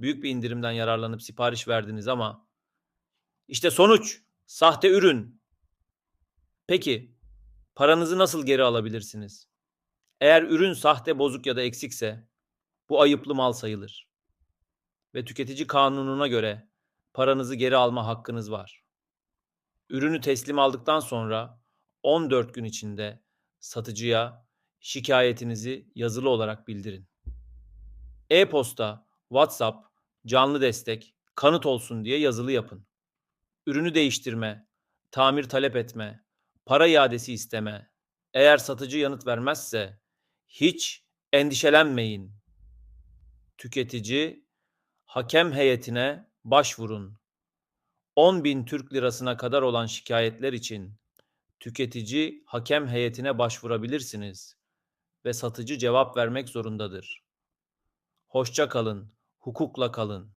Büyük bir indirimden yararlanıp sipariş verdiniz ama işte sonuç sahte ürün. Peki paranızı nasıl geri alabilirsiniz? Eğer ürün sahte, bozuk ya da eksikse bu ayıplı mal sayılır. Ve tüketici kanununa göre paranızı geri alma hakkınız var. Ürünü teslim aldıktan sonra 14 gün içinde satıcıya şikayetinizi yazılı olarak bildirin. E-posta, WhatsApp, canlı destek, kanıt olsun diye yazılı yapın. Ürünü değiştirme, tamir talep etme, para iadesi isteme. Eğer satıcı yanıt vermezse hiç endişelenmeyin. Tüketici hakem heyetine başvurun. 10 bin Türk lirasına kadar olan şikayetler için tüketici hakem heyetine başvurabilirsiniz ve satıcı cevap vermek zorundadır. Hoşça kalın, hukukla kalın.